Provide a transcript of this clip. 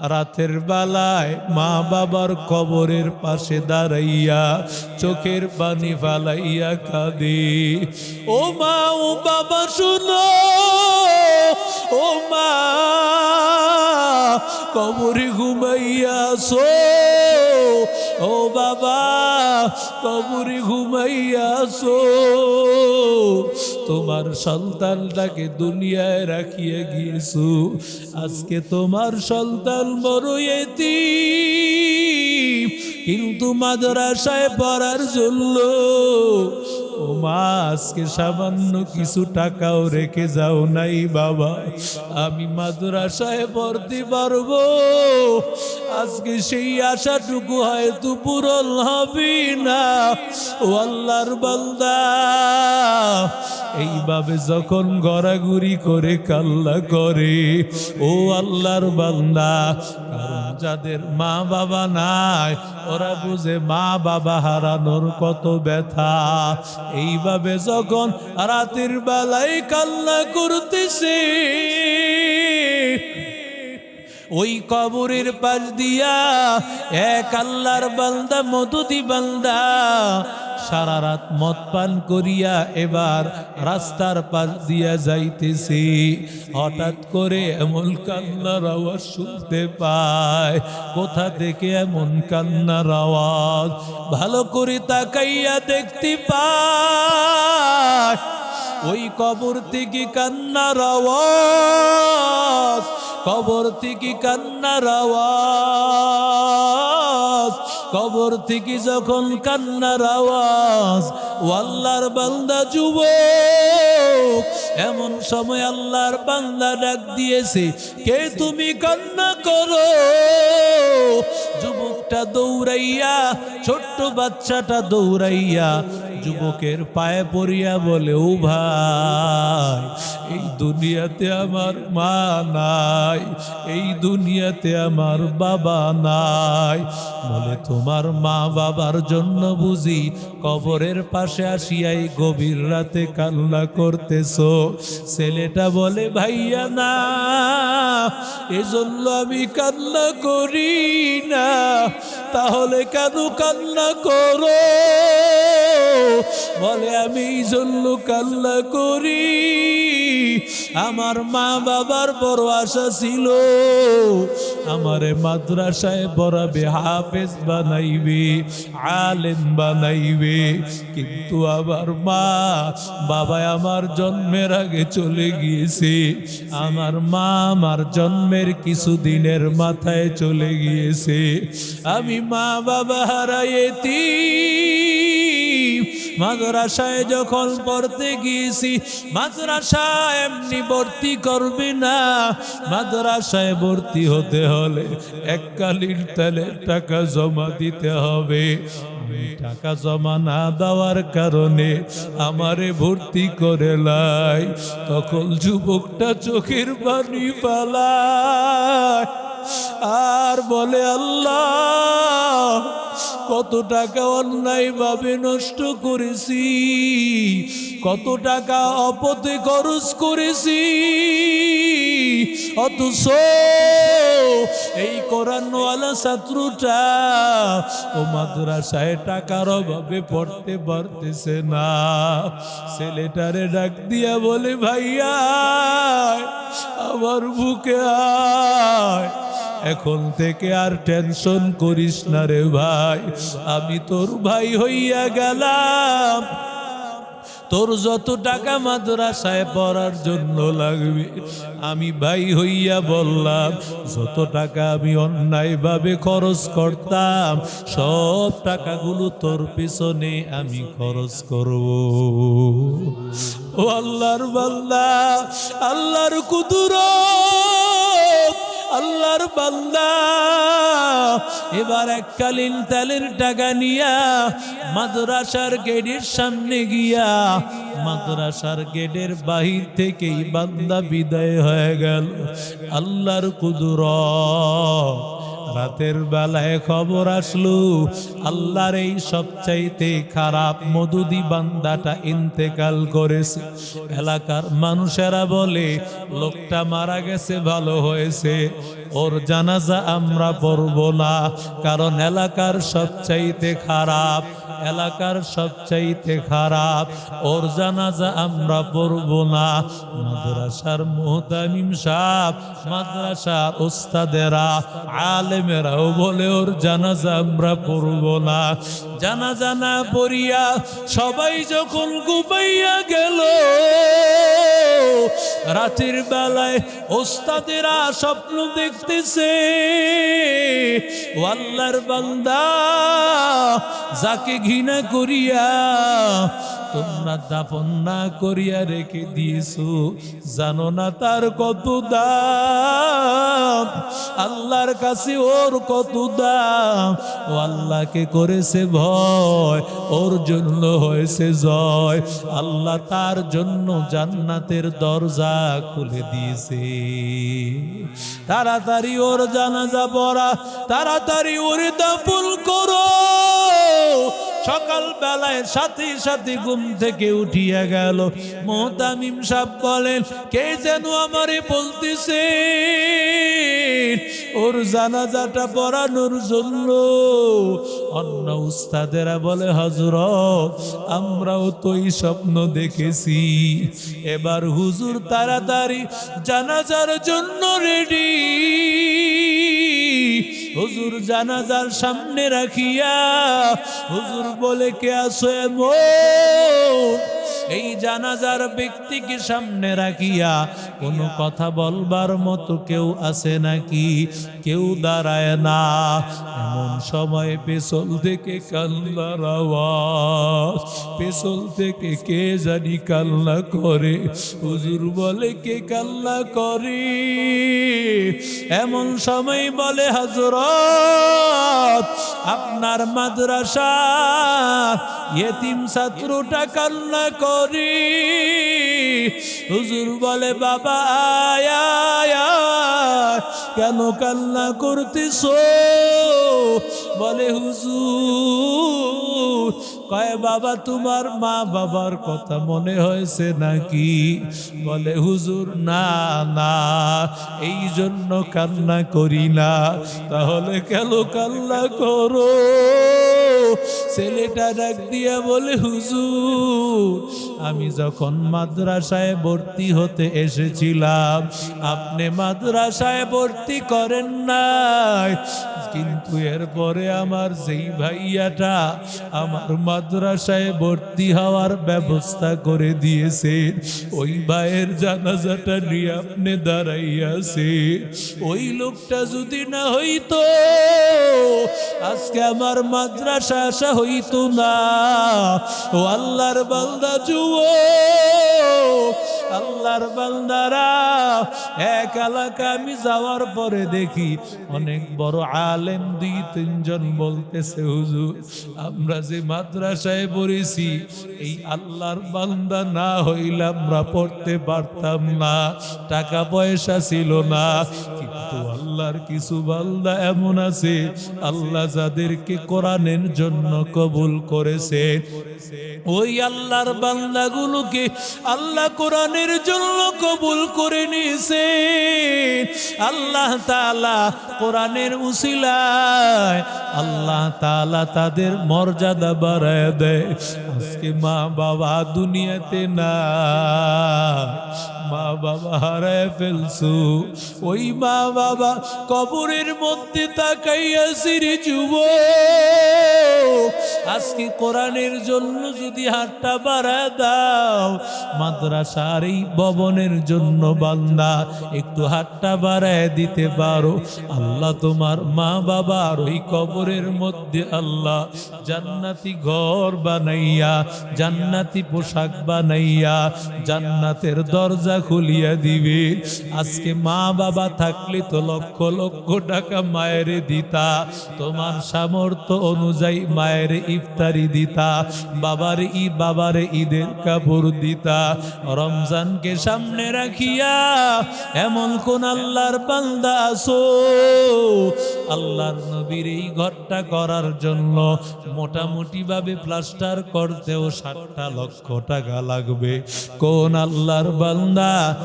রাতের বেলায় মা বাবার কবরের পাশে দাঁড়াইয়া চোখের পানি ফালাইয়া কাঁদে। ও মা, ও বাবা, শুনো। ও মা কবরে ঘুমাইয়া সো ও বাবা, কবরে ঘুমাইয়া সো তোমার সন্তানটাকে দুনিয়ায় রাখিয়ে গিয়েছো। আজকে তোমার সন্তান বড় এতিম, কিন্তু মাদ্রাসায় পড়ার জন্য ও মা আজকে সামান্য কিছু টাকাও রেখে যাও নাই বাবা। আমি মাদ্রাসায় পড়তে পারব। আজকে সেই আশাটুকু হয়তো পূরণ হবে না। ও আল্লাহর বান্দা, এইভাবে যখন গড়াগুড়ি করে কাল্লা করে, ও আল্লাহর বান্দা যাদের মা বাবা নাই, ওরা বুঝে মা বাবা হারানোর কত ব্যথা। এইভাবে যখন রাতের বেলায় কান্না করতেছে, ওই কবরের পাশ দিয়া এক আল্লাহর বান্দা মধুদি বান্দা সারা রাত মদ পান করিয়া এবার রাস্তার পাশ দিয়া যাইতেছি। হঠাৎ করে এমন কান্নার আওয়াজ শুনতে পায়। কোথা থেকে এমন কান্নার আওয়াজ? ভালো করে তাকাইয়া দেখতে পায়। ওই কবর থেকে কান্নার আওয়াজ, কবর থেকে কান্নার আওয়াজ। কবর থেকে যখন কান্নার আওয়াজ আল্লাহর বান্দা যুব এমন সময় আল্লাহর বান্দা ডাক দিয়েছে, কে তুমি কান্না করো? যুবকটা দৌড়াইয়া, ছোট্ট বাচ্চাটা দৌড়াইয়া যুবকের পায়ে পড়িয়া বলে, ও ভাই এই দুনিয়াতে আমার মা নাই, এই দুনিয়াতে আমার বাবা নাই। বলে, তোমার মা বাবার জন্য বুঝি কবরের পাশে আসিয়াই গভীর রাতে কান্না করতেছো? ছেলেটা বলে, ভাইয়া না, এজন্য আমি কান্না করি না। তাহলে কেন কান্না করো? বলে, আমি এই জন্য কান্না করি আমার মা বাবার বড় আশা ছিল। আমারে মাদ্রাসায় পড়াবে, হাফেজ বানাইবে, আলেম বানাইবে। কিন্তু আমার মা বাবা আমার জন্মের আগে চলে গিয়েছে। আমার মা আমার জন্মের কিছু দিনের মাথায় চলে গিয়েছে। আমি মা বাবা হারাইতি মাদ্রাসায় যখন পড়তে গিয়েছি, মাদ্রাসায় এমনি ভর্তি করবে না। মাদ্রাসায় ভর্তি হতে হলে এককালীন তেলের টাকা জমা দিতে হবে। টাকা জমা না দেওয়ার কারণে আমারে ভর্তি করে লাই। তখন যুবকটা চোখের পানি পালায় আর বলে, আল্লাহ কত টাকা অন্যায় ভাবে নষ্ট করেছি, কত টাকা অপথে খরচ করেছি, অথচ এই কোরআনওয়ালা ছাত্রটা ও মাদ্রাসায় টাকার অভাবে পড়তে পারতেছে না। ছেলেটারে ডাক দিয়া বলে, ভাইয়া, আমার বুকে আয়। এখন থেকে আর টেনশন করিস না রে ভাই। আমি তোর ভাই হইয়া গেলাম। তোর যত টাকা মাদ্রাসায় পড়ার জন্য লাগবে, আমি ভাই হইয়া বললাম, যত টাকা আমি অন্যায়ভাবে খরচ করতাম, সব টাকাগুলো তোর পিছনে আমি খরচ করব। ও আল্লাহর বান্দা, আল্লাহর কুদুরত। আল্লাহর বান্দা। এবার এককালীন তেলের টাকা নিয়া মাদ্রাসার গেটের সামনে গিয়া মাদ্রাসার গেটের বাহির থেকেই বান্দা বিদায় হয়ে গেল। আল্লাহর কুদুর রাতের বেলায় খবর আসলো, আল্লাহর এই সবচাইতে খারাপ মধুদি বান্দাটা ইন্তেকাল করেছে। এলাকার মানুষেরা বলে, লোকটা মারা গেছে, ভালো হয়েছে। ওর জানাজা আমরা পড়ব না, কারণ এলাকার সবচাইতে খারাপ, এলাকার সবচাইতে খারাপ। ওর জানাজা আমরা পড়ব না। মাদ্রাসার মোহতামিম সাহ মাদ্রাসার ওস্তাদেরা আলেমেরাও বলে, ওর জানাজা আমরা পড়ব না। জানাজা না পড়িয়া সবাই যখন ঘুমাইয়া গেল, রাতের বেলায় ওস্তাদেরা স্বপ্ন দেখতেছে, ও আল্লাহর বান্দা, যাকে ঘৃণা করিয়া তোমরা দাফন না করিয়া রেখে দিয়েছ, জানো না তার কত দাম? আল্লাহর কাছে ওর কত দাম? ও আল্লাহকে করেছে ভয়, ওর জন্য হয়েছে জয়। আল্লাহ তার জন্য জান্নাতের দরজা খুলে দিয়েছে। তাড়াতাড়ি ওর জানাজা পড়া, তাড়াতাড়ি ওর দাফন করো। সকাল বেলায় সাথে সাথে ঘুম থেকে উঠিয়া গেল। মোহতামিম সাহ বলেন, কে যেন আমারে বলতেছে? ওর জানাজাটা পড়ানোর জন্য। অন্য উস্তাদেরা বলে হজরত আমরাও তো এই স্বপ্ন দেখেছি। এবার হুজুর তাড়াতাড়ি জানাজার জন্য রেডি হুজুর জানাজার সামনে রাখিয়া হুজুর বলে কে আসো এমন এই জানাজার ব্যক্তিকে সামনে রাখিয়া কোনো কথা বলবার মতো কেউ আছে নাকি? কেউ দাঁড়ায় না। এমন সময় পেছল থেকে কান্নার আওয়াজ। পেছল থেকে কে জানি কান্না করে? হুজুর বলে, কে কান্না করে? এমন সময় বলে হজরত আপনার মাদ্রাসা, ইয়েতিম ছাত্রটা কান্না করি। হুজুর বলে বাবা আয়, কেন কান্না করতেছ? বলে হুজুর কয় বাবা তোমার মা বাবার কথা মনে হয়েছে নাকি? বলে হুজুর না না এই জন্য কান্না করি না। তাহলে কেন কান্না করো? ছেলেটা ডাক দিয়া বলে, হুজুর, আমি যখন মাদ্রাসায় ভর্তি হতে এসেছিলাম, আপনি মাদ্রাসায় ভর্তি করেন নাই। কিন্তু এরপরে আমার যেই ভাইয়াটা আমার মাদ্রাসায় ভর্তি হওয়ার ব্যবস্থা করে দিয়েছে, ওই ভাইয়ের জানাজাটা নিয়ে আপনি দাঁড়াইয়াছে। ওই লোকটা যদি না হইতো, আজকে আমার মাদ্রাসা আসা হইতো না। ও আল্লাহর বান্দা জুও আল্লাহর বান্দারা, এক এলাকা আমি যাওয়ার পরে দেখি অনেক বড় আলেম দুই তিনজন বলতেছে, হুজুর, আমরা যে মাদ্রাসায় পড়েছি, এই আল্লাহর বান্দা না হইলে আমরা পড়তে পারতাম না, টাকা পয়সা ছিল না। কিন্তু আল্লাহর কিছু বান্দা এমন আছে, আল্লাহ যাদেরকে কোরআনের জন্য কবুল করেছে। ওই আল্লাহর বান্দাগুলোকে আল্লাহ কোরআনের জন্য কবুল করে নিয়েছে। আল্লাহ তাআলা কোরআনের উসিলায় আল্লাহ তালা তাদের মর্যাদা বাড়ায় দেয়। আজকে মা বাবা দুনিয়াতে না, মা বাবা হারায় ফেলছু ওই মা বাবা কবরের মধ্যে তাকাইয়া সিরি যুব আজকে কোরআনের জন্য যদি হাতটা বাড়া দাও, মাদ্রাসার এই ভবনের জন্য বান্দা একটু হাতটা বাড়ায় দিতে পারো। আল্লাহ তোমার মা বাবার ওই কবরের মধ্যে আল্লাহ জান্নাতি ঘর বানাইয়া, জান্নাতি পোশাক বানাইয়া জান্নাতের দরজা খুলিয়া দিবে। আজকে মা বাবা থাকলে তো লক্ষ লক্ষ টাকা মায়ের দিতা। তোমার সামর্থ্য অনুযায়ী মায়ের ইফতারি দিতা, বাবার ই বাবার ঈদের কাপড় দিতা। রমজানকে সামনে রাখিয়া এমন কোন আল্লাহর বান্দা আসো। আল্লাহর নবীর এই ঘরটা করার জন্য মোটামুটি ভাবে প্লাস্টার করতেও ষাটটা লক্ষ টাকা লাগবে। কোন আল্লাহর বান্দা